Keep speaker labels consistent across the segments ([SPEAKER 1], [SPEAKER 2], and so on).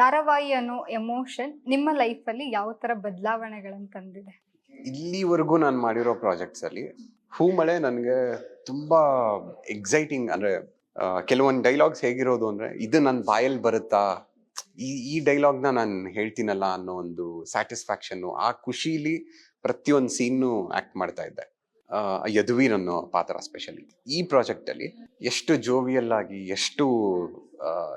[SPEAKER 1] ಧಾರಾವಾಹಿ ಅನ್ನೋ ಎಮೋಷನ್ ನಿಮ್ಮ ಲೈಫಲ್ಲಿ ಯಾವ ತರ ಬದಲಾವಣೆಗಳನ್ನು ತಂದಿದೆ?
[SPEAKER 2] ಇಲ್ಲಿವರೆಗೂ ನಾನು ಮಾಡಿರೋ ಪ್ರಾಜೆಕ್ಟ್ಸ್ ಅಲ್ಲಿ ಹೂಮಳೆ ನನಗೆ ತುಂಬಾ ಎಕ್ಸೈಟಿಂಗ್ ಅಂದ್ರೆ ಕೆಲವೊಂದು ಡೈಲಾಗ್ಸ್ ಹೇಗಿರೋದು ಅಂದ್ರೆ ಇದು ನನ್ನ ಬಾಯಲ್ಲಿ ಬರುತ್ತಾ? ಈ ಈ ಡೈಲಾಗ್ನ ನಾನು ಹೇಳ್ತೀನಲ್ಲ ಅನ್ನೋ ಒಂದು ಸ್ಯಾಟಿಸ್ಫ್ಯಾಕ್ಷನ್ನು ಆ ಖುಷೀಲಿ ಪ್ರತಿಯೊಂದು ಸೀನ್ನು ಆಕ್ಟ್ ಮಾಡ್ತಾ ಇದ್ದೆ. ಯದುವೀರ್ ಅನ್ನೋ ಪಾತ್ರ ಸ್ಪೆಷಲಿ ಈ ಪ್ರಾಜೆಕ್ಟಲ್ಲಿ ಎಷ್ಟು ಜೋವಿಯಲ್ಲಾಗಿ ಎಷ್ಟು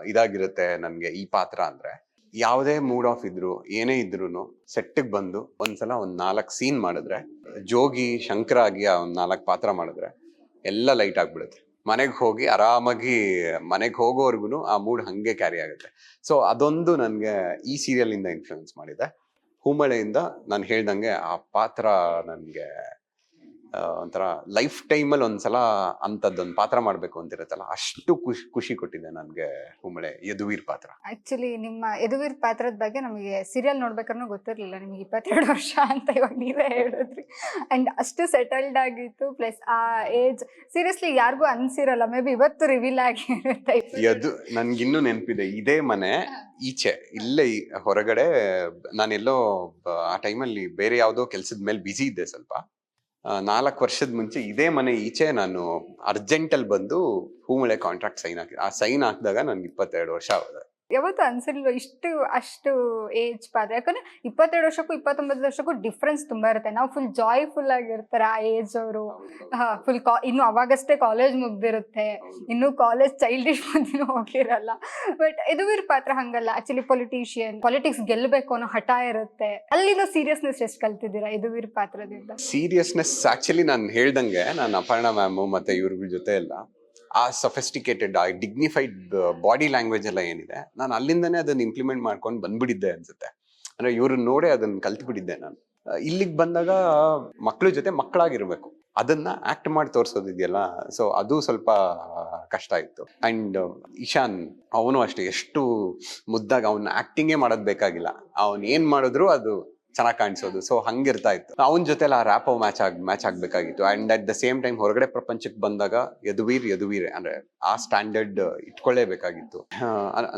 [SPEAKER 2] ಇದಾಗಿರುತ್ತೆ ನನಗೆ ಈ ಪಾತ್ರ ಅಂದ್ರೆ. ಯಾವುದೇ ಮೂಡ್ ಆಫ್ ಇದ್ರು, ಏನೇ ಇದ್ರು ಸೆಟ್ಟಿಗೆ ಬಂದು ಒಂದ್ಸಲ ಒಂದ್ ನಾಲ್ಕು ಸೀನ್ ಮಾಡಿದ್ರೆ, ಜೋಗಿ, ಶಂಕರ ಆಗಿ ಆ ಒಂದ್ ನಾಲ್ಕು ಪಾತ್ರ ಮಾಡಿದ್ರೆ ಎಲ್ಲ ಲೈಟ್ ಆಗ್ಬಿಡುತ್ತೆ. ಮನೆಗೆ ಹೋಗಿ ಆರಾಮಾಗಿ ಮನೆಗೆ ಹೋಗೋವರೆಗೂ ಆ ಮೂಡ್ ಹಂಗೆ ಕ್ಯಾರಿ ಆಗುತ್ತೆ. ಸೊ ಅದೊಂದು ನನಗೆ ಈ ಸೀರಿಯಲ್ ಇಂದ ಇನ್ಫ್ಲೂಯೆನ್ಸ್ ಮಾಡಿದೆ. ಹೂಮಳೆಯಿಂದ ನಾನು ಹೇಳ್ದಂಗೆ ಆ ಪಾತ್ರ ನನಗೆ ಒಂಥರ ಲೈಫ್ ಟೈಮಲ್ಲಿ ಒಂದ್ಸಲ ಅಂಥದ್ದೊಂದು ಪಾತ್ರ ಮಾಡ್ಬೇಕು ಅಂತಿರುತ್ತಲ್ಲ ಅಷ್ಟು ಖುಷಿ ಖುಷಿ ಕೊಟ್ಟಿದೆ ನನಗೆ ಕುಂಬಳೆ ಯದುವೀರ್ ಪಾತ್ರ.
[SPEAKER 1] ಆಕ್ಚುಲಿ ನಿಮ್ಮ ಯದುವೀರ್ ಪಾತ್ರದ ಬಗ್ಗೆ ನಮಗೆ ಸೀರಿಯಲ್ ನೋಡ್ಬೇಕಾದ್ರೂ ಗೊತ್ತಿರಲಿಲ್ಲ ನಿಮಗೆ ಇಪ್ಪತ್ತೆರಡು ವರ್ಷ ಅಂತ ಇವಾಗ ನೀವೇ ಹೇಳಿದ್ರಿ. ಅಂಡ್ ಅಷ್ಟು ಸೆಟಲ್ಡ್ ಆಗಿತ್ತು ಪ್ಲಸ್ ಆ ಏಜ್ ಸೀರಿಯಸ್ಲಿ ಯಾರಿಗೂ ಅನ್ಸಿರಲ್ಲ ಮೇ ಬಿ ಇವತ್ತು ರಿವೀಲ್ ಆಗಿರುತ್ತೆ.
[SPEAKER 2] ಯದು ನನ್ಗಿನ್ನೂ ನೆನಪಿದೆ ಇದೇ ಮನೆ ಈಚೆ ಇಲ್ಲೇ ಹೊರಗಡೆ ನಾನೆಲ್ಲೋ ಆ ಟೈಮಲ್ಲಿ ಬೇರೆ ಯಾವುದೋ ಕೆಲಸದ ಮೇಲೆ ಬ್ಯುಸಿ ಇದ್ದೆ ಸ್ವಲ್ಪ. ನಾಲ್ಕು ವರ್ಷದ ಮುಂಚೆ ಇದೇ ಮನೆ ಈಚೆ ನಾನು ಅರ್ಜೆಂಟಲ್ಲಿ ಬಂದು ಹೂಮಳೆ ಕಾಂಟ್ರಾಕ್ಟ್ ಸೈನ್ ಹಾಕಿ ಆ ಸೈನ್ ಹಾಕಿದಾಗ ನನ್ಗೆ ಇಪ್ಪತ್ತೆರಡು ವರ್ಷ ಆಗಿದೆ
[SPEAKER 1] ಯಾವತ್ತು ಅನ್ಸಿಲ್ವ ಇಷ್ಟು ಅಷ್ಟು ಏಜ್ ಪಾತ್ರ. ಯಾಕಂದ್ರೆ ಇಪ್ಪತ್ತೆರಡು ವರ್ಷಕ್ಕೂ ಇಪ್ಪತ್ತೊಂಬತ್ತು ವರ್ಷಕ್ಕೂ ಡಿಫ್ರೆನ್ಸ್ ತುಂಬಾ ಇರುತ್ತೆ. ನಾವು ಫುಲ್ ಜಾಯ್ಫುಲ್ ಆಗಿರ್ತಾರೆ ಆ ಏಜ್ ಅವರು. ಫುಲ್ ಕಾ ಇನ್ನು ಅವಾಗಷ್ಟೇ ಕಾಲೇಜ್ ಮುಗ್ದಿರುತ್ತೆ. ಇನ್ನು ಕಾಲೇಜ್ ಚೈಲ್ಡ್ ಚೈಲ್ಡಿಶ್ ಮುಂದಿನೂ ಹೋಗಿರಲ್ಲ. ಬಟ್ ಯದುವೀರ್ ಪಾತ್ರ ಹಂಗಲ್ಲ. ಆಕ್ಚುಲಿ ಪೊಲಿಟಿಷಿಯನ್ ಪಾಲಿಟಿಕ್ಸ್ ಗೆಲ್ಲಬೇಕು ಅನ್ನೋ ಹಠ ಇರುತ್ತೆ. ಅಲ್ಲಿನ ಸೀರಿಯಸ್ನೆಸ್ ಎಷ್ಟು ಕಲ್ತಿದ್ದೀರಾ ಯದುವೀರ್ ಪಾತ್ರದಿಂದ?
[SPEAKER 2] ಸೀರಿಯಸ್ನೆಸ್ ಆಕ್ಚುಲಿ ನಾನು ಹೇಳ್ದಂಗೆ ನಾನು ಅಪರ್ಣ ಮ್ಯಾಮು ಮತ್ತೆ ಇವ್ರ ಜೊತೆ ಎಲ್ಲ ಆ ಸಫೆಸ್ಟಿಕೇಟೆಡ್ ಆ ಡಿಗ್ನಿಫೈಡ್ ಬಾಡಿ ಲ್ಯಾಂಗ್ವೇಜ್ ಎಲ್ಲ ಏನಿದೆ, ನಾನು ಅಲ್ಲಿಂದನೇ ಅದನ್ನ ಇಂಪ್ಲಿಮೆಂಟ್ ಮಾಡ್ಕೊಂಡು ಬಂದ್ಬಿಟ್ಟಿದ್ದೆ ಅನ್ಸುತ್ತೆ. ಅಂದ್ರೆ ಇವ್ರನ್ನ ನೋಡಿ ಅದನ್ನ ಕಲ್ತ್ಬಿಟ್ಟಿದ್ದೆ ನಾನು. ಇಲ್ಲಿಗೆ ಬಂದಾಗ ಮಕ್ಳ ಜೊತೆ ಮಕ್ಕಳಾಗಿರ್ಬೇಕು. ಅದನ್ನ ಆಕ್ಟ್ ಮಾಡಿ ತೋರಿಸೋದಿದೆಯಲ್ಲ ಸೊ ಅದು ಸ್ವಲ್ಪ ಕಷ್ಟ ಇತ್ತು ಅಂಡ್ ಇಶಾನ್ ಅವನು ಅಷ್ಟೇ, ಎಷ್ಟು ಮುದ್ದಾಗ ಅವನ ಆಕ್ಟಿಂಗೇ ಮಾಡೋದ್ ಬೇಕಾಗಿಲ್ಲ. ಅವನ್ ಏನ್ ಮಾಡಿದ್ರು ಅದು ಚೆನ್ನಾಗಿ ಕಾಣಿಸೋದು. ಸೊ ಹಂಗಿರ್ತಾ ಇತ್ತು. ಅವನ ಜೊತೆ ಆ ರ್ಯಾಪ್ ಮ್ಯಾಚ್ ಆಗಿ match ಆಗ್ಬೇಕಾಗಿತ್ತು. And at the same time ಹೊರಗಡೆ ಪ್ರಪಂಚಕ್ಕೆ ಬಂದಾಗ ಯದುವೀರ್ ಯದುವೀರ್ ಅಂದ್ರೆ ಆ ಸ್ಟ್ಯಾಂಡರ್ಡ್ ಇಟ್ಕೊಳ್ಳೇಬೇಕಾಗಿತ್ತು.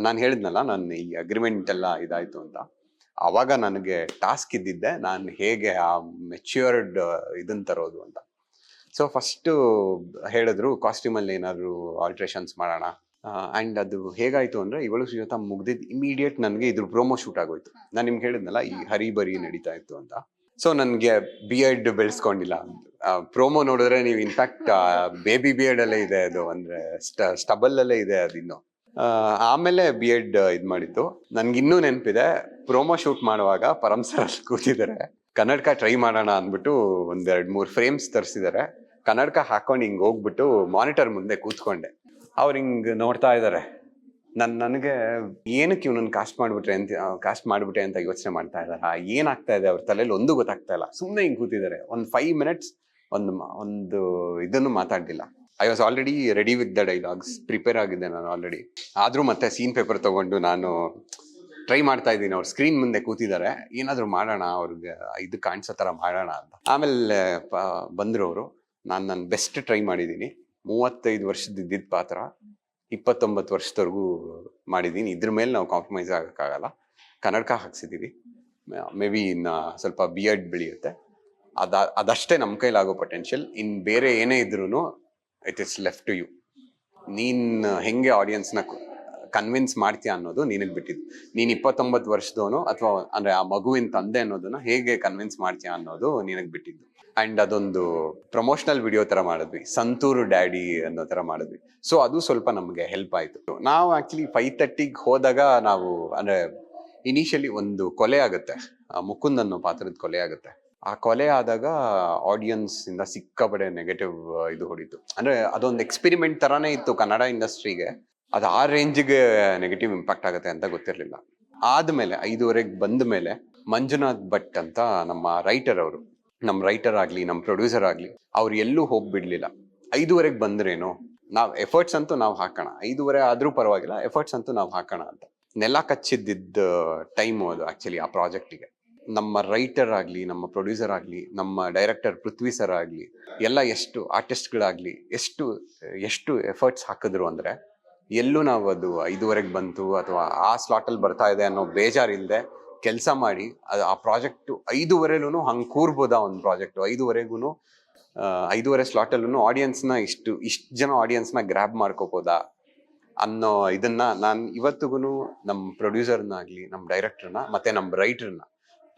[SPEAKER 2] ನಾನು ಹೇಳಿದ್ನಲ್ಲ, ನಾನು ಈ ಅಗ್ರಿಮೆಂಟ್ ಎಲ್ಲ ಇದಾಯ್ತು ಅಂತ. ಅವಾಗ ನನಗೆ ಟಾಸ್ಕ್ ಇದ್ದಿದ್ದೆ, ನಾನು ಹೇಗೆ ಆ ಮೆಚ್ಯೂರ್ಡ್ ಇದನ್ನ ತರೋದು ಅಂತ. ಸೊ ಫಸ್ಟ್ ಹೇಳಿದ್ರು ಕಾಸ್ಟ್ಯೂಮ್ ಅಲ್ಲಿ ಏನಾದ್ರು ಆಲ್ಟ್ರೇಷನ್ಸ್ ಮಾಡೋಣ ಅಂಡ್ ಅದು ಹೇಗಾಯ್ತು ಅಂದ್ರೆ ಇವಳು ಸುಜಾತ ಮುಗ್ದಿದ್ ಇಮಿಡಿಯೇಟ್ ನನಗೆ ಇದ್ರ ಪ್ರೋಮೋ ಶೂಟ್ ಆಗೋಯ್ತು. ನಾನು ನಿಮ್ಗೆ ಹೇಳಿದ್ನಲ್ಲ ಈ ಹರಿ ಬರಿ ನಡೀತಾ ಇತ್ತು ಅಂತ. ಸೊ ನನಗೆ ಬಿ ಎಡ್ ಬೆಳೆಸ್ಕೊಂಡಿಲ್ಲ ಪ್ರೋಮೋ ನೋಡಿದ್ರೆ ನೀವು ಇನ್ಫ್ಯಾಕ್ಟ್ ಬೇಬಿ ಬಿ ಎಡ್ ಅಲ್ಲೇ ಇದೆ ಅದು ಅಂದ್ರೆ ಸ್ಟಬಲ್ ಅಲ್ಲೇ ಇದೆ ಅದಿನ್ನು ಆ, ಆಮೇಲೆ ಬಿ ಎಡ್ ಇದ್ ಮಾಡಿದ್ದು. ನನ್ಗಿನ್ನೂ ನೆನಪಿದೆ ಪ್ರೋಮೋ ಶೂಟ್ ಮಾಡುವಾಗ ಪರಮ್ ಸರ್ ಅಲ್ಲಿ ಕೂತಿದ್ದಾರೆ. ಕನ್ನಡಕ ಟ್ರೈ ಮಾಡೋಣ ಅಂದ್ಬಿಟ್ಟು ಒಂದೆರಡು ಮೂರು ಫ್ರೇಮ್ಸ್ ತರಿಸಿದ್ದಾರೆ. ಕನ್ನಡಕ ಹಾಕೊಂಡು ಹಿಂಗ್ ಹೋಗ್ಬಿಟ್ಟು ಮಾನಿಟರ್ ಮುಂದೆ ಕೂತ್ಕೊಂಡೆ. ಅವ್ರು ಹಿಂಗೆ ನೋಡ್ತಾ ಇದ್ದಾರೆ ನನ್, ನನಗೆ ಏನಕ್ಕೆ ಇವನನ್ನು ಕಾಸ್ಟ್ ಮಾಡಿಬಿಟ್ರೆ ಅಂತ ಕಾಸ್ಟ್ ಮಾಡ್ಬಿಟ್ಟೆ ಅಂತ ಯೋಚನೆ ಮಾಡ್ತಾ ಇದ್ದಾರೆ ಏನಾಗ್ತಾ ಇದೆ ಅವ್ರ ತಲೆಯಲ್ಲಿ ಒಂದು ಗೊತ್ತಾಗ್ತಾ ಇಲ್ಲ. ಸುಮ್ಮನೆ ಹಿಂಗೆ ಕೂತಿದ್ದಾರೆ ಒಂದು ಫೈವ್ ಮಿನಿಟ್ಸ್ ಒಂದು ಒಂದು ಇದನ್ನು ಮಾತಾಡಲಿಲ್ಲ. I was already ready with the dialogues prepare ಆಗಿದ್ದೆ ನಾನು ಆಲ್ರೆಡಿ ಆದರೂ ಮತ್ತೆ ಸೀನ್ ಪೇಪರ್ ತೊಗೊಂಡು ನಾನು ಟ್ರೈ ಮಾಡ್ತಾ ಇದ್ದೀನಿ. ಅವ್ರ ಸ್ಕ್ರೀನ್ ಮುಂದೆ ಕೂತಿದ್ದಾರೆ ಏನಾದರೂ ಮಾಡೋಣ, ಅವ್ರಿಗೆ ಇದು ಕಾಣಿಸೋ ಥರ ಮಾಡೋಣ ಅಂತ. ಆಮೇಲೆ ಬಂದರು ಅವರು. ನಾನು ನನ್ನ ಬೆಸ್ಟ್ ಟ್ರೈ ಮಾಡಿದ್ದೀನಿ. ಮೂವತ್ತೈದು ವರ್ಷದ ಇದ್ದಿದ್ದ ಪಾತ್ರ ಇಪ್ಪತ್ತೊಂಬತ್ತು ವರ್ಷದವರೆಗೂ ಮಾಡಿದ್ದೀನಿ. ಇದ್ರ ಮೇಲೆ ನಾವು ಕಾಂಪ್ರಮೈಸ್ ಆಗೋಕ್ಕಾಗಲ್ಲ. ಕನ್ನಡಕ ಹಾಕ್ಸಿದ್ದೀವಿ. ಮೇ ಬಿ ಇನ್ನು ಸ್ವಲ್ಪ ಬಿ ಎಡ್ ಬೆಳೆಯುತ್ತೆ. ಅದ, ಅದಷ್ಟೇ ನಮ್ಮ ಕೈಲಾಗೋ ಪೊಟೆನ್ಷಿಯಲ್ ಇನ್ನು ಬೇರೆ ಏನೇ ಇದ್ರೂ it is left to you ನೀನು, ಹೆಂಗೆ ಆಡಿಯನ್ಸ್ನ ಕನ್ವಿನ್ಸ್ ಮಾಡ್ತೀಯ ಅನ್ನೋದು ನಿನಗೆ ಬಿಟ್ಟಿದ್ದು. ನೀನು ಇಪ್ಪತ್ತೊಂಬತ್ತು ವರ್ಷದವನು ಅಥವಾ ಅಂದ್ರೆ ಆ ಮಗುವಿನ ತಂದೆ ಅನ್ನೋದನ್ನ ಹೇಗೆ ಕನ್ವಿನ್ಸ್ ಮಾಡ್ತೀಯ ಅನ್ನೋದು ನಿನಗೆ ಬಿಟ್ಟಿದ್ದು. ಅಂಡ್ ಅದೊಂದು ಪ್ರಮೋಷನಲ್ ವಿಡಿಯೋ ತರ ಮಾಡಿದ್ವಿ. ಸಂತೂರು ಡ್ಯಾಡಿ ಅನ್ನೋ ತರ ಮಾಡಿದ್ವಿ. ಸೊ ಅದು ಸ್ವಲ್ಪ ನಮಗೆ ಹೆಲ್ಪ್ ಆಯ್ತು. ನಾವು ಆಕ್ಚುಲಿ ಫೈವ್ ತರ್ಟಿಗೆ ಹೋದಾಗ ನಾವು ಅಂದ್ರೆ ಇನಿಷಿಯಲಿ ಒಂದು ಕೊಲೆ ಆಗುತ್ತೆ. ಮುಕುಂದ್ ಅನ್ನೋ ಪಾತ್ರದ ಕೊಲೆ ಆಗುತ್ತೆ. ಆ ಕೊಲೆ ಆದಾಗ ಆಡಿಯನ್ಸ್ ಇಂದ ಸಿಕ್ಕಾಪಡೆ ನೆಗೆಟಿವ್ ಇದು ಹೊಡಿತು. ಅಂದ್ರೆ ಅದೊಂದು ಎಕ್ಸ್ಪೆರಿಮೆಂಟ್ ತರಾನೇ ಇತ್ತು ಕನ್ನಡ ಇಂಡಸ್ಟ್ರಿಗೆ ಅದು ಆ ರೇಂಜಿಗೆ ನೆಗೆಟಿವ್ ಇಂಪ್ಯಾಕ್ಟ್ ಆಗುತ್ತೆ ಅಂತ ಗೊತ್ತಿರಲಿಲ್ಲ. ಆದಮೇಲೆ, ಐದುವರೆಗೆ ಬಂದ ಮೇಲೆ ಮಂಜುನಾಥ್ ಭಟ್ ಅಂತ ನಮ್ಮ ರೈಟರ್ ಅವರು. ನಮ್ಮ ರೈಟರ್ ಆಗಲಿ, ನಮ್ಮ ಪ್ರೊಡ್ಯೂಸರ್ ಆಗಲಿ, ಅವ್ರು ಎಲ್ಲೂ ಹೋಗ್ಬಿಡ್ಲಿಲ್ಲ. ಐದುವರೆಗೆ ಬಂದ್ರೇನು? ನಾವು ಎಫರ್ಟ್ಸ್ ಅಂತೂ ನಾವು ಹಾಕೋಣ. ಐದೂವರೆ ಆದ್ರೂ ಪರವಾಗಿಲ್ಲ ಎಫರ್ಟ್ಸ್ ಅಂತೂ ನಾವು ಹಾಕೋಣ ಅಂತ. ನೆಲ ಕಚ್ಚಿದ್ದಿದ್ದ ಟೈಮ್ ಅದು ಆ್ಯಕ್ಚುಲಿ ಆ ಪ್ರಾಜೆಕ್ಟಿಗೆ ನಮ್ಮ ರೈಟರ್ ಆಗಲಿ, ನಮ್ಮ ಪ್ರೊಡ್ಯೂಸರ್ ಆಗಲಿ, ನಮ್ಮ ಡೈರೆಕ್ಟರ್ ಪೃಥ್ವಿ ಸರ್ ಆಗಲಿ, ಎಲ್ಲ ಎಷ್ಟು ಆರ್ಟಿಸ್ಟ್ಗಳಾಗಲಿ ಎಷ್ಟು ಎಷ್ಟು ಎಫರ್ಟ್ಸ್ ಹಾಕಿದ್ರು ಅಂದ್ರೆ ಎಲ್ಲೂ ನಾವು ಅದು ಐದುವರೆಗೆ ಬಂತು ಅಥವಾ ಆ ಸ್ಲಾಟಲ್ಲಿ ಬರ್ತಾ ಇದೆ ಅನ್ನೋ ಬೇಜಾರಿಲ್ಲದೆ ಕೆಲಸ ಮಾಡಿ, ಅದು ಆ ಪ್ರಾಜೆಕ್ಟ್ ಐದುವರೆಲೂ ಹಂಗೆ ಕೂರ್ಬೋದಾ ಒಂದು ಪ್ರಾಜೆಕ್ಟು ಐದುವರೆಗೂ ಐದೂವರೆ ಸ್ಲಾಟಲ್ಲೂ ಆಡಿಯನ್ಸ್ನ ಇಷ್ಟು ಇಷ್ಟು ಜನ ಆಡಿಯನ್ಸ್ನ ಗ್ರ್ಯಾಬ್ ಮಾಡ್ಕೋಬೋದಾ ಅನ್ನೋ ಇದನ್ನ ನಾನು ಇವತ್ತಿಗೂ ನಮ್ಮ ಪ್ರೊಡ್ಯೂಸರ್ನಾಗಲಿ ನಮ್ಮ ಡೈರೆಕ್ಟರ್ನ ಮತ್ತು ನಮ್ಮ ರೈಟರ್ನ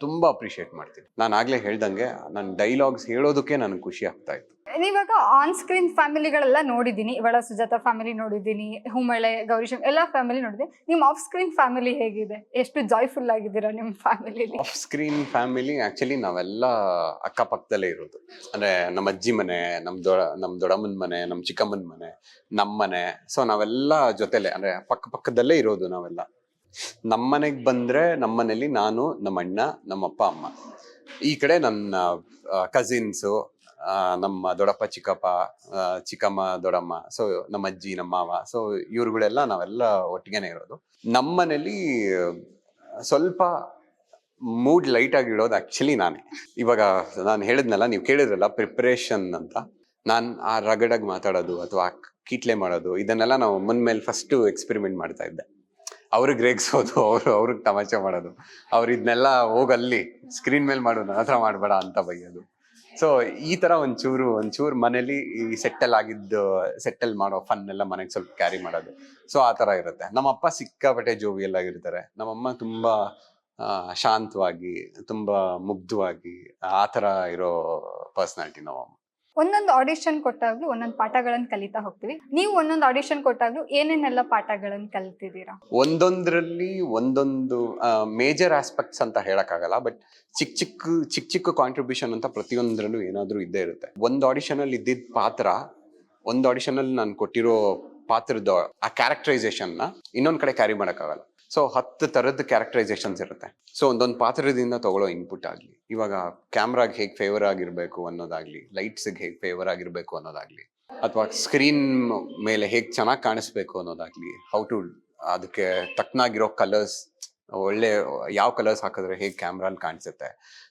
[SPEAKER 2] ತುಂಬಾ ಅಪ್ರಿಷಿಯೇಟ್ ಮಾಡ್ತೀನಿ. ನಾನು ಆಗ್ಲೇ ಹೇಳ್ದಂಗೆ ನನ್ನ ಡೈಲಾಗ್ಸ್ ಹೇಳೋದಕ್ಕೆ ನನಗೆ ಖುಷಿ ಆಗ್ತಾ ಇತ್ತು.
[SPEAKER 1] ಇವಾಗ ಆನ್ ಸ್ಕ್ರೀನ್ ಫ್ಯಾಮಿಲಿಗಳೆಲ್ಲ ನೋಡಿದ್ದೀನಿ. ಇವಳ ಸುಜಾತ ಫ್ಯಾಮಿಲಿ ನೋಡಿದ್ದೀನಿ ಹುಮಳೆ ಗೌರಿಶಂ ಎಲ್ಲ ಫ್ಯಾಮಿಲಿ ನೋಡಿದ್ದೀನಿ. ನಿಮ್ಮ ಆಫ್ ಸ್ಕ್ರೀನ್ ಫ್ಯಾಮಿಲಿ ಹೇಗಿದೆ? ಎಷ್ಟು ಜಾಯ್ಫುಲ್ ಆಗಿದ್ದೀರಾ ನಿಮ್ಮ ಫ್ಯಾಮಿಲಿಲಿ
[SPEAKER 2] ಆಫ್ ಸ್ಕ್ರೀನ್ ಫ್ಯಾಮಿಲಿ ಆಕ್ಚುಲಿ ನಾವೆಲ್ಲ ಅಕ್ಕಪಕ್ಕದಲ್ಲೇ ಇರೋದು. ಅಂದ್ರೆ ನಮ್ಮ ಅಜ್ಜಿ ಮನೆ ನಮ್ಮ ದೊಡ ನಮ್ಮ ದೊಡಮ್ಮನ ಮನೆ ನಮ್ಮ ಚಿಕ್ಕಮ್ಮನ ಮನೆ ನಮ್ಮ ಮನೆ ಸೊ ನಾವೆಲ್ಲ ಜೊತೆಲೆ ಅಂದ್ರೆ ಪಕ್ಕ ಪಕ್ಕದಲ್ಲೇ ಇರೋದು ನಾವೆಲ್ಲ. ನಮ್ಮ ಮನೆಗೆ ಬಂದ್ರೆ ನಮ್ಮನೇಲಿ ನಾನು ನಮ್ಮ ಅಣ್ಣ ನಮ್ಮ ಅಪ್ಪ ಅಮ್ಮ. ಈ ಕಡೆ ನನ್ನ ಕಸಿನ್ಸು ನಮ್ಮ ದೊಡ್ಡಪ್ಪ, ಚಿಕ್ಕಪ್ಪ ಚಿಕ್ಕಮ್ಮ, ದೊಡ್ಡಮ್ಮ ಸೊ ನಮ್ಮ ಅಜ್ಜಿ, ನಮ್ಮ ಮಾವ ಸೊ ಇವ್ರುಗಳೆಲ್ಲ ನಾವೆಲ್ಲ ಒಟ್ಟಿಗೆನೆ ಇರೋದು. ನಮ್ಮನೇಲಿ ಸ್ವಲ್ಪ ಮೂಡ್ ಲೈಟ್ ಆಗಿಡೋದು ಆಕ್ಚುಲಿ ನಾನೇ. ಇವಾಗ ನಾನು ಹೇಳಿದ್ನಲ್ಲ, ನೀವು ಕೇಳಿದ್ರಲ್ಲ ಪ್ರಿಪ್ರೇಷನ್ ಅಂತ. ನಾನು ಆ ರಗಡಾಗಿ ಮಾತಾಡೋದು ಅಥವಾ ಕೀಟ್ಲೆ ಮಾಡೋದು, ಇದನ್ನೆಲ್ಲ ನಾವು ಮುನ್ಮೇಲೆ ಫಸ್ಟ್ ಎಕ್ಸ್ಪೆರಿಮೆಂಟ್ ಮಾಡ್ತಾ ಇದ್ದೆ. ಅವ್ರಿಗೆ ರೇಗ್ಸೋದು ಅವರು, ಅವ್ರಿಗೆ ತಮಾಷೆ ಮಾಡೋದು. ಅವ್ರು ಇದನ್ನೆಲ್ಲ ಹೋಗಲ್ಲಿ ಸ್ಕ್ರೀನ್ ಮೇಲೆ ಮಾಡು ನನ್ನ ಹತ್ರ ಮಾಡಬೇಡ ಅಂತ ಬೈಯೋದು. ಸೊ ಈ ತರ ಒಂಚೂರು ಒಂಚೂರು ಮನೇಲಿ ಈ ಸೆಟ್ಟಲ್ ಆಗಿದ್ದು ಸೆಟ್ಟಲ್ ಮಾಡೋ ಫನ್ ಎಲ್ಲ ಮನೆಗೆ ಸ್ವಲ್ಪ ಕ್ಯಾರಿ ಮಾಡೋದು. ಸೊ ಆ ತರ ಇರುತ್ತೆ. ನಮ್ಮಪ್ಪ ಸಿಕ್ಕಾಪಟ್ಟೆ ಜೋವಿಯಲ್ ಆಗಿರ್ತಾರೆ. ನಮ್ಮಮ್ಮ ತುಂಬಾ ಶಾಂತವಾಗಿ, ತುಂಬಾ ಮುಗ್ಧವಾಗಿ, ಆ ತರ ಇರೋ ಪರ್ಸನಾಲಿಟಿ ನಮ್ಮಮ್ಮ.
[SPEAKER 1] ಒಂದೊಂದು ಆಡಿಷನ್ ಕೊಟ್ಟಾಗ್ಲೂ ಒಂದೊಂದು ಪಾಠಗಳನ್ನು ಕಲಿತಾ ಹೋಗ್ತೀವಿ. ನೀವು ಒಂದೊಂದು ಆಡಿಷನ್ ಕೊಟ್ಟಾಗ್ಲೂ ಏನೇನೆಲ್ಲ ಪಾಠಗಳನ್ನು ಕಲ್ತಿದ್ದೀರಾ?
[SPEAKER 2] ಒಂದೊಂದ್ರಲ್ಲಿ ಒಂದೊಂದು ಮೇಜರ್ ಆಸ್ಪೆಕ್ಟ್ಸ್ ಅಂತ ಹೇಳಕ್ಕಾಗಲ್ಲ ಬಟ್ ಚಿಕ್ಕ ಚಿಕ್ಕ ಚಿಕ್ಕ ಚಿಕ್ಕ ಕಾಂಟ್ರಿಬ್ಯೂಷನ್ ಅಂತ ಪ್ರತಿಯೊಂದರಲ್ಲೂ ಏನಾದ್ರೂ ಇದ್ದೇ ಇರುತ್ತೆ. ಒಂದು ಆಡಿಷನ್ ಅಲ್ಲಿ ಇದ್ದಿದ್ದ ಪಾತ್ರ, ಒಂದು ಆಡಿಷನ್ ಅಲ್ಲಿ ನಾನು ಕೊಟ್ಟಿರೋ ಪಾತ್ರದ ಆ ಕ್ಯಾರೆಕ್ಟರೈಸೇಷನ್ನ ಇನ್ನೊಂದ್ ಕಡೆ ಕ್ಯಾರಿ ಮಾಡಕ್ಕಾಗಲ್ಲ. ಸೊ ಹತ್ತು ಥರದ ಕ್ಯಾರೆಕ್ಟರೈಸೇಷನ್ಸ್ ಇರುತ್ತೆ. ಸೊ ಒಂದೊಂದು ಪಾತ್ರದಿಂದ ತಗೊಳ್ಳೋ ಇನ್ಪುಟ್ ಆಗಲಿ, ಇವಾಗ ಕ್ಯಾಮ್ರಾಗೆ ಹೇಗೆ ಫೇವರ್ ಆಗಿರಬೇಕು ಅನ್ನೋದಾಗ್ಲಿ ಲೈಟ್ಸ್ಗೆ ಹೇಗೆ ಫೇವರ್ ಆಗಿರಬೇಕು ಅನ್ನೋದಾಗ್ಲಿ, ಅಥವಾ ಸ್ಕ್ರೀನ್ ಮೇಲೆ ಹೇಗೆ ಚೆನ್ನಾಗಿ ಕಾಣಿಸ್ಬೇಕು ಅನ್ನೋದಾಗ್ಲಿ ಹೌ ಟು ಅದಕ್ಕೆ ತಕ್ಕನಾಗಿರೋ ಕಲರ್ಸ್ ಒಳ್ಳೆ ಯಾವ ಕಲರ್ಸ್ ಹಾಕಿದ್ರೆ ಹೇಗೆ ಕ್ಯಾಮ್ರಲ್ಲಿ ಕಾಣಿಸುತ್ತೆ.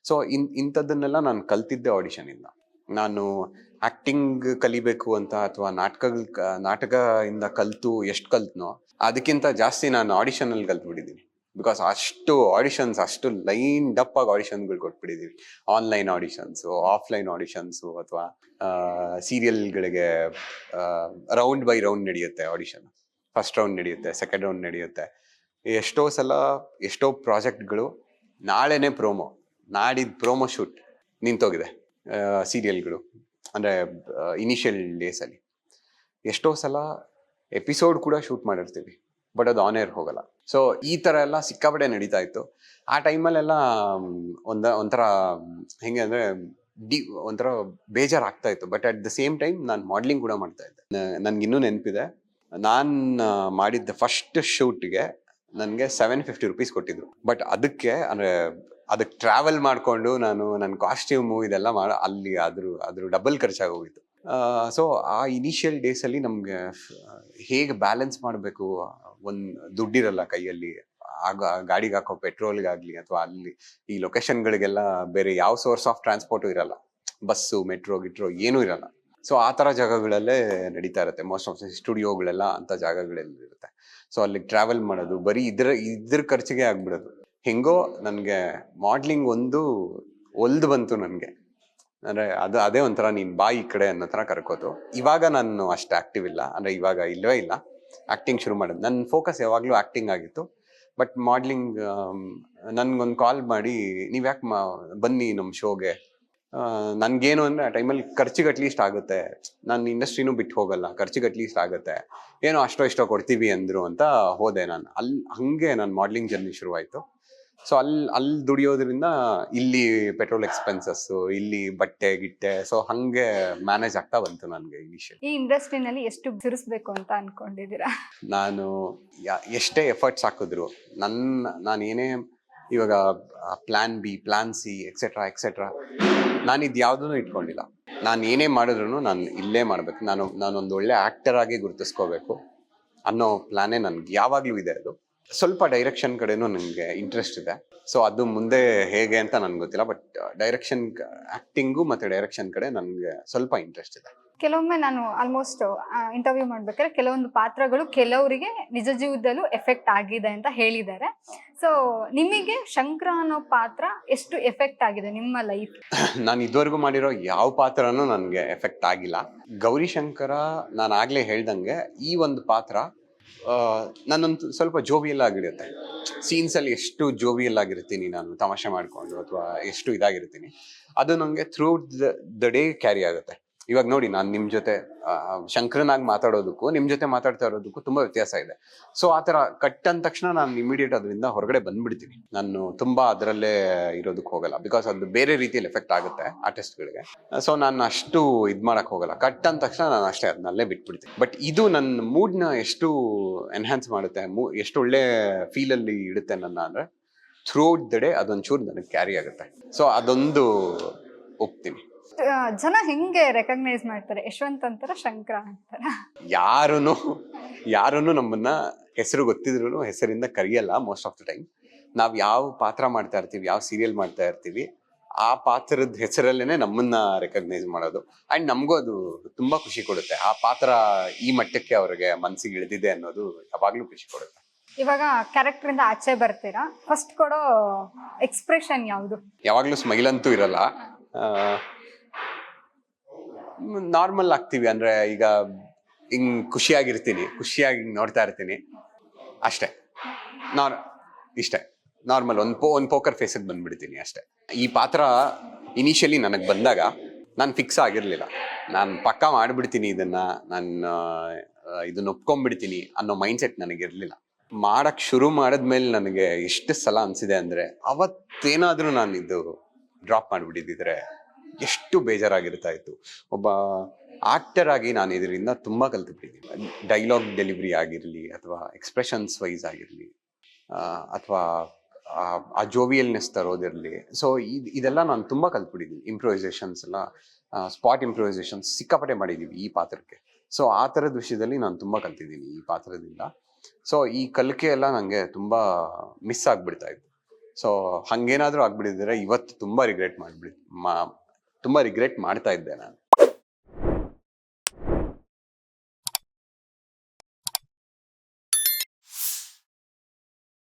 [SPEAKER 2] ಸೊ ಇನ್, ಇಂಥದ್ದನ್ನೆಲ್ಲ ನಾನು ಕಲ್ತಿದ್ದೆ ಆಡಿಷನಿಂದ ನಾನು ಆಕ್ಟಿಂಗ್ ಕಲಿಬೇಕು ಅಂತ ಅಥವಾ ನಾಟಕಗಳು ನಾಟಕ ಇಂದ ಕಲ್ತು ಎಷ್ಟು ಕಲ್ತ್ನೋ ಅದಕ್ಕಿಂತ ಜಾಸ್ತಿ ನಾನು ಆಡಿಷನ್ ಅಲ್ಲಿ ಕಲ್ತ್ಬಿಟ್ಟಿದ್ದೀನಿ ಬಿಕಾಸ್ ಅಷ್ಟು ಆಡಿಷನ್ಸ್ ಅಷ್ಟು ಲೈನ್ ಡಪ್ ಆಗಿ ಆಡಿಷನ್ಗಳು ಕೊಟ್ಬಿಟ್ಟಿದ್ದೀವಿ ಆನ್ಲೈನ್ ಆಡಿಷನ್ಸು ಆಫ್ಲೈನ್ ಆಡಿಷನ್ಸು ಅಥವಾ ಸೀರಿಯಲ್ಗಳಿಗೆ ರೌಂಡ್ ಬೈ ರೌಂಡ್ ನಡೆಯುತ್ತೆ ಆಡಿಷನ್ ಫಸ್ಟ್ ರೌಂಡ್ ನಡೆಯುತ್ತೆ ಸೆಕೆಂಡ್ ರೌಂಡ್ ನಡೆಯುತ್ತೆ. ಎಷ್ಟೋ ಸಲ, ಎಷ್ಟೋ ಪ್ರಾಜೆಕ್ಟ್ಗಳು ನಾಳೆನೇ ಪ್ರೋಮೋ ನಾಡಿದ್ದು ಪ್ರೋಮೋ ಶೂಟ್ ನಿಂತೋಗಿದೆ. ಸೀರಿಯಲ್ಗಳು ಅಂದರೆ ಇನಿಷಿಯಲ್ ಡೇಸಲ್ಲಿ ಎಷ್ಟೋ ಸಲ ಎಪಿಸೋಡ್ ಕೂಡ ಶೂಟ್ ಮಾಡಿರ್ತೀವಿ ಬಟ್ ಅದು ಆನ್ ಏರ್ ಹೋಗಲ್ಲ. ಸೊ ಈ ಥರ ಎಲ್ಲ ಸಿಕ್ಕಾಪಟ್ಟೆ ನಡೀತಾ ಇತ್ತು. ಆ ಟೈಮಲ್ಲೆಲ್ಲ ಒಂದ, ಒಂಥರ, ಹೆಂಗೆ ಅಂದರೆ, ಡಿ, ಒಂಥರ ಬೇಜಾರ್ ಆಗ್ತಾ ಇತ್ತು. But at the same time ನಾನು ಮಾಡ್ಲಿಂಗ್ ಕೂಡ ಮಾಡ್ತಾ ಇದ್ದೆ. ನನ್ಗಿನ್ನೂ ನೆನಪಿದೆ. ನಾನು ಮಾಡಿದ್ದ ಫಸ್ಟ್ ಶೂಟ್ಗೆ ನನಗೆ ಸೆವೆನ್ ಫಿಫ್ಟಿ ರುಪೀಸ್ ಕೊಟ್ಟಿದ್ರು. ಬಟ್ ಅದಕ್ಕೆ, ಅಂದರೆ ಅದಕ್ಕೆ ಟ್ರಾವೆಲ್ ಮಾಡಿಕೊಂಡು ನಾನು ನನ್ನ ಕಾಸ್ಟ್ಯೂಮು ಇದೆಲ್ಲ ಮಾಡ, ಅಲ್ಲಿ ಅದ್ರ ಅದ್ರ ಡಬಲ್ ಖರ್ಚಾಗೋಗಿತ್ತು ಸೊ ಆ ಇನಿಷಿಯಲ್ ಡೇಸಲ್ಲಿ ನಮಗೆ ಹೇಗೆ ಬ್ಯಾಲೆನ್ಸ್ ಮಾಡಬೇಕು? ಒಂದು ದುಡ್ಡಿರಲ್ಲ ಕೈಯಲ್ಲಿ, ಆಗ ಗಾಡಿಗೆ ಹಾಕೋ ಪೆಟ್ರೋಲ್ಗಾಗಲಿ ಅಥವಾ ಅಲ್ಲಿ ಈ ಲೊಕೇಶನ್ಗಳಿಗೆಲ್ಲ ಬೇರೆ ಯಾವ ಸೋರ್ಸ್ ಆಫ್ ಟ್ರಾನ್ಸ್ಪೋರ್ಟು ಇರಲ್ಲ. ಬಸ್ಸು ಮೆಟ್ರೋ ಗಿಟ್ರೋ ಏನೂ ಇರಲ್ಲ. ಸೊ ಆ ಥರ ಜಾಗಗಳಲ್ಲೇ ನಡೀತಾ ಇರುತ್ತೆ. ಮೋಸ್ಟ್ ಆಫ್ ಸ್ಟುಡಿಯೋಗಳೆಲ್ಲ ಅಂಥ ಜಾಗಗಳಲ್ಲಿ ಇರುತ್ತೆ ಸೊ ಅಲ್ಲಿಗೆ ಟ್ರಾವೆಲ್ ಮಾಡೋದು ಬರೀ ಇದ್ರ ಇದ್ರ ಖರ್ಚಿಗೆ ಆಗ್ಬಿಡೋದು. ಹೆಂಗೋ ನನಗೆ ಮಾಡ್ಲಿಂಗ್ ಒಂದು ಒಲ್ದು ಬಂತು ನನಗೆ. ಅಂದರೆ ಅದು ಅದೇ ಒಂಥರ ನೀನು ಬಾ ಈ ಕಡೆ ಅನ್ನೋ ಥರ ಕರ್ಕೋತು. ಇವಾಗ ನಾನು ಅಷ್ಟು ಆ್ಯಕ್ಟಿವ್ ಇಲ್ಲ. ಅಂದರೆ ಇವಾಗ ಇಲ್ಲವೇ ಇಲ್ಲ. ಆ್ಯಕ್ಟಿಂಗ್ ಶುರು ಮಾಡೋದು. ನನ್ನ ಫೋಕಸ್ ಯಾವಾಗಲೂ ಆ್ಯಕ್ಟಿಂಗ್ ಆಗಿತ್ತು. ಬಟ್ ಮಾಡ್ಲಿಂಗ್ ನನಗೊಂದು ಕಾಲ್ ಮಾಡಿ, ನೀವು ಯಾಕೆ ಮಾ, ಬನ್ನಿ ನಮ್ಮ ಶೋಗೆ ನನಗೇನು ಅಂದರೆ ಆ ಟೈಮಲ್ಲಿ ಖರ್ಚಿಗೆ ಅಟ್ಲೀಸ್ಟ್ ಆಗುತ್ತೆ. ನಾನು ಇಂಡಸ್ಟ್ರಿನೂ ಬಿಟ್ಟು ಹೋಗಲ್ಲ. ಖರ್ಚಿಗೆ ಅಟ್ಲೀಸ್ಟ್ ಆಗುತ್ತೆ. ಏನೋ ಅಷ್ಟೋ ಇಷ್ಟೋ ಕೊಡ್ತೀವಿ ಅಂದರು ಅಂತ ಹೋದೆ ನಾನು. ಅಲ್ಲಿ ಹಾಗೆ ನಾನು ಮಾಡ್ಲಿಂಗ್ ಜರ್ನಿ ಶುರುವಾಯಿತು. ಸೊ ಅಲ್ಲಿ ಅಲ್ಲಿ ದುಡಿಯೋದ್ರಿಂದ ಇಲ್ಲಿ ಪೆಟ್ರೋಲ್ ಎಕ್ಸ್ಪೆನ್ಸಸ್ ಇಲ್ಲಿ ಬಟ್ಟೆ ಗಿಟ್ಟೆ ಸೊ ಹಂಗೆ ಮ್ಯಾನೇಜ್ ಆಗ್ತಾ ಬಂತು ನನಗೆ ಇನಿಷಿಯಲ್
[SPEAKER 1] ಈ ಇಂಡಸ್ಟ್ರಿನಲ್ಲಿ ಎಷ್ಟು ಬಿಸಿರಿಸ್ಬೇಕು ಅಂತ ಅನ್ಕೊಂಡಿದ್ದೀರಾ?
[SPEAKER 2] ನಾನು ಯಾ- ಎಷ್ಟೇ ಎಫರ್ಟ್ಸ್ ಹಾಕಿದ್ರು ನನ್ನ ನಾನು ಏನೇ ಇವಾಗ plan B plan C etcetera etcetera ನಾನು ಇದು ಯಾವುದನ್ನು ಇಟ್ಕೊಂಡಿಲ್ಲ. ನಾನು ಏನೇ ಮಾಡಿದ್ರು ನಾನು ಇಲ್ಲೇ ಮಾಡಬೇಕು. ನಾನು ನಾನೊಂದು ಒಳ್ಳೆ ಆ್ಯಕ್ಟರ್ ಆಗಿ ಗುರುತಿಸ್ಕೋಬೇಕು ಅನ್ನೋ ಪ್ಲಾನೇ ನನ್ಗೆ ಯಾವಾಗಲೂ ಇದೆ ಅದು. ಸ್ವಲ್ಪ ಡೈರೆಕ್ಷನ್ ಕಡೆನೂ ನನಗೆ ಇಂಟ್ರೆಸ್ಟ್ ಇದೆ. ಸೊ ಅದು ಮುಂದೆ ಹೇಗೆ ಅಂತ ನನ್ಗೆ ಗೊತ್ತಿಲ್ಲ ಬಟ್ ಡೈರೆಕ್ಷನ್ ಆಕ್ಟಿಂಗು ಮತ್ತೆ ಡೈರೆಕ್ಷನ್ ಕಡೆ ನನಗೆ ಸ್ವಲ್ಪ ಇಂಟ್ರೆಸ್ಟ್ ಇದೆ.
[SPEAKER 1] ಕೆಲವೊಮ್ಮೆ ನಾನು ಆಲ್ಮೋಸ್ಟ್ ಇಂಟರ್ವ್ಯೂ ಮಾಡ್ಬೇಕಾದ್ರೆ ಕೆಲವೊಂದು ಪಾತ್ರಗಳು ಕೆಲವರಿಗೆ ನಿಜ ಜೀವದಲ್ಲೂ ಎಫೆಕ್ಟ್ ಆಗಿದೆ ಅಂತ ಹೇಳಿದ್ದಾರೆ. ಸೊ ನಿಮಗೆ ಶಂಕರ ಅನ್ನೋ ಪಾತ್ರ ಎಷ್ಟು ಎಫೆಕ್ಟ್ ಆಗಿದೆ ನಿಮ್ಮ ಲೈಫ್
[SPEAKER 2] ನಾನು ಇದುವರೆಗೂ ಮಾಡಿರೋ ಯಾವ ಪಾತ್ರನೂ ನನಗೆ ಎಫೆಕ್ಟ್ ಆಗಿಲ್ಲ. ಗೌರಿಶಂಕರ ನಾನು ಆಗ್ಲೇ ಹೇಳ್ದಂಗೆ ಈ ಒಂದು ಪಾತ್ರ ನಾನೊಂದು ಸ್ವಲ್ಪ ಜೋವಿಯಲ್ ಆಗಿರುತ್ತೆ ಸೀನ್ಸ್ ಅಲ್ಲಿ ಎಷ್ಟು ಜೋವಿಯಲ್ ಆಗಿರ್ತೀನಿ ನಾನು ತಮಾಷೆ ಮಾಡ್ಕೊಂಡು ಅಥವಾ ಎಷ್ಟು ಇದಾಗಿರ್ತೀನಿ, ಅದು ನನಗೆ ಥ್ರೂ ದ ಡೇ ಕ್ಯಾರಿ ಆಗುತ್ತೆ. ಇವಾಗ ನೋಡಿ ನಾನು ನಿಮ್ಮ ಜೊತೆ ಶಂಕರನಾಗ್ ಮಾತಾಡೋದಕ್ಕೂ ನಿಮ್ಮ ಜೊತೆ ಮಾತಾಡ್ತಾ ಇರೋದಕ್ಕೂ ತುಂಬಾ ವ್ಯತ್ಯಾಸ ಇದೆ. ಸೊ ಆ ಥರ ಕಟ್ ಅಂದ ತಕ್ಷಣ ನಾನು ಇಮಿಡಿಯೇಟ್ ಅದರಿಂದ ಹೊರಗಡೆ ಬಂದ್ಬಿಡ್ತೀನಿ. ನಾನು ತುಂಬಾ ಅದರಲ್ಲೇ ಇರೋದಕ್ಕೆ ಹೋಗಲ್ಲ. ಬಿಕಾಸ್ ಅದು ಬೇರೆ ರೀತಿಯಲ್ಲಿ ಎಫೆಕ್ಟ್ ಆಗುತ್ತೆ ಆರ್ಟಿಸ್ಟ್ಗಳಿಗೆ ಸೊ ನಾನು ಅಷ್ಟು ಇದು ಮಾಡಕ್ ಹೋಗಲ್ಲ. ಕಟ್ ಅಂದ ತಕ್ಷಣ ನಾನು ಅಷ್ಟೇ ಅದನ್ನಲ್ಲೇ ಬಿಟ್ಬಿಡ್ತೀನಿ. ಬಟ್ ಇದು ನನ್ನ ಮೂಡ್ನ ಎಷ್ಟು ಎನ್ಹಾನ್ಸ್ ಮಾಡುತ್ತೆ ಎಷ್ಟು ಒಳ್ಳೆ ಫೀಲಲ್ಲಿ ಇಡುತ್ತೆ ನನ್ನ ಅಂದ್ರೆ ಥ್ರೂ ಔಟ್ ದ ಡೇ ಅದೊಂಚೂರು ನನಗೆ ಕ್ಯಾರಿ ಆಗುತ್ತೆ. ಸೊ ಅದೊಂದು ಒಪ್ತೀನಿ.
[SPEAKER 1] ಜನ ಹೆಂಗೆ ರೆಕಗ್ನೈಸ್ ಮಾಡ್ತಾರೆ? ಯಶವಂತ್ ಅಂತಾರ ಶಂಕರ ಅಂತಾರ?
[SPEAKER 2] ಯಾರೂ ಯಾರೂ ನಮ್ಮನ್ನ ಹೆಸರು ಗೊತ್ತಿದ್ರು ಹೆಸರಿಂದ ಕರೆಯಲ್ಲ ಮೋಸ್ಟ್ ಆಫ್ ದ ಟೈಮ್ ನಾವು ಯಾವ ಪಾತ್ರ ಮಾಡ್ತಾ ಇರ್ತೀವಿ ಯಾವ ಸೀರಿಯಲ್ ಮಾಡ್ತಾ ಇರ್ತೀವಿ ಆ ಪಾತ್ರದ ಹೆಸರಲ್ಲೇನೆ ನಮ್ಮನ್ನ ರೆಕಗ್ನೈಸ್ ಮಾಡೋದು. ಅಂಡ್ ನಮಗೂ ಅದು ತುಂಬಾ ಖುಷಿ ಕೊಡುತ್ತೆ. ಆ ಪಾತ್ರ ಈ ಮಟ್ಟಕ್ಕೆ ಅವ್ರಿಗೆ ಮನಸ್ಸಿಗೆ ಇಳಿದಿದೆ ಅನ್ನೋದು ಯಾವಾಗ್ಲೂ ಖುಷಿ ಕೊಡುತ್ತೆ.
[SPEAKER 1] ಇವಾಗ ಕ್ಯಾರೆಕ್ಟರ್ ಇಂದ ಆಚೆ ಬರ್ತೀರಾ? ಫಸ್ಟ್ ಕೊಡೋ ಎಕ್ಸ್ಪ್ರೆಷನ್ ಯಾವುದು?
[SPEAKER 2] ಯಾವಾಗ್ಲೂ ಸ್ಮೈಲ್ ಅಂತೂ ಇರಲ್ಲ. ನಾರ್ಮಲ್ ಆಗ್ತೀವಿ ಅಂದ್ರೆ ಈಗ ಹಿಂಗ್ ಖುಷಿಯಾಗಿರ್ತೀನಿ, ಖುಷಿಯಾಗಿ ನೋಡ್ತಾ ಇರ್ತೀನಿ. ಅಷ್ಟೇ. ನಾರ್, ಇಷ್ಟೇ. ನಾರ್ಮಲ್ ಒಂದು ಪೋ, ಒಂದು ಪೋಕರ್ ಫೇಸಿಗೆ ಬಂದ್ಬಿಡ್ತೀನಿ ಅಷ್ಟೇ. ಈ ಪಾತ್ರ ಇನಿಷಿಯಲಿ ನನಗೆ ಬಂದಾಗ ನಾನು ಫಿಕ್ಸ್ ಆಗಿರಲಿಲ್ಲ. ನಾನು ಪಕ್ಕ ಮಾಡಿಬಿಡ್ತೀನಿ ಇದನ್ನ, ನಾನು ಇದನ್ನ ಒಪ್ಕೊಂಡ್ಬಿಡ್ತೀನಿ ಅನ್ನೋ ಮೈಂಡ್ ಸೆಟ್ ನನಗಿರಲಿಲ್ಲ. ಮಾಡಕ್ ಶುರು ಮಾಡಿದ್ಮೇಲೆ ನನಗೆ ಎಷ್ಟು ಸಲ ಅನ್ಸಿದೆ ಅಂದ್ರೆ ಅವತ್ತೇನಾದರೂ ನಾನು ಇದು ಡ್ರಾಪ್ ಮಾಡಿಬಿಟ್ಟಿದ್ರೆ ಎಷ್ಟು ಬೇಜಾರಾಗಿರ್ತಾ ಇತ್ತು. ಒಬ್ಬ ಆಕ್ಟರ್ ಆಗಿ ನಾನು ಇದರಿಂದ ತುಂಬ ಕಲ್ತುಬಿಟ್ಟಿದ್ದೀನಿ. ಡೈಲಾಗ್ ಡೆಲಿವರಿ ಆಗಿರಲಿ ಅಥವಾ ಎಕ್ಸ್ಪ್ರೆಷನ್ಸ್ ವೈಸ್ ಆಗಿರಲಿ ಅಥವಾ, ಆ ಜೋವಿಯಲ್ನೆಸ್ ತರೋದಿರಲಿ. ಸೊ ಇದೆಲ್ಲ ನಾನು ತುಂಬ ಕಲ್ತ್ಬಿಟ್ಟಿದ್ದೀನಿ. ಇಂಪ್ರೊವೈಸೇಷನ್ಸ್ ಎಲ್ಲ ಸ್ಪಾಟ್ ಇಂಪ್ರೊವೈಸೇಷನ್ಸ್ ಸಿಕ್ಕಾಪಟ್ಟೆ ಮಾಡಿದ್ದೀವಿ ಈ ಪಾತ್ರಕ್ಕೆ. ಸೊ ಆ ಥರದ ವಿಷಯದಲ್ಲಿ ನಾನು ತುಂಬ ಕಲ್ತಿದ್ದೀನಿ ಈ ಪಾತ್ರದಿಂದ. ಸೊ ಈ ಕಲಿಕೆ ಎಲ್ಲ ನನಗೆ ತುಂಬ ಮಿಸ್ ಆಗಿಬಿಡ್ತಾ ಇತ್ತು. ಸೊ ಹಾಗೇನಾದರೂ ಆಗ್ಬಿಟ್ಟಿದ್ರೆ ಇವತ್ತು ತುಂಬ ರಿಗ್ರೆಟ್ ಮಾಡಿಬಿಡಿ, ಮಾ ತುಂಬಾ ರಿಗ್ರೆಟ್ ಮಾಡ್ತಾ ಇದ್ದೆ ನಾನು.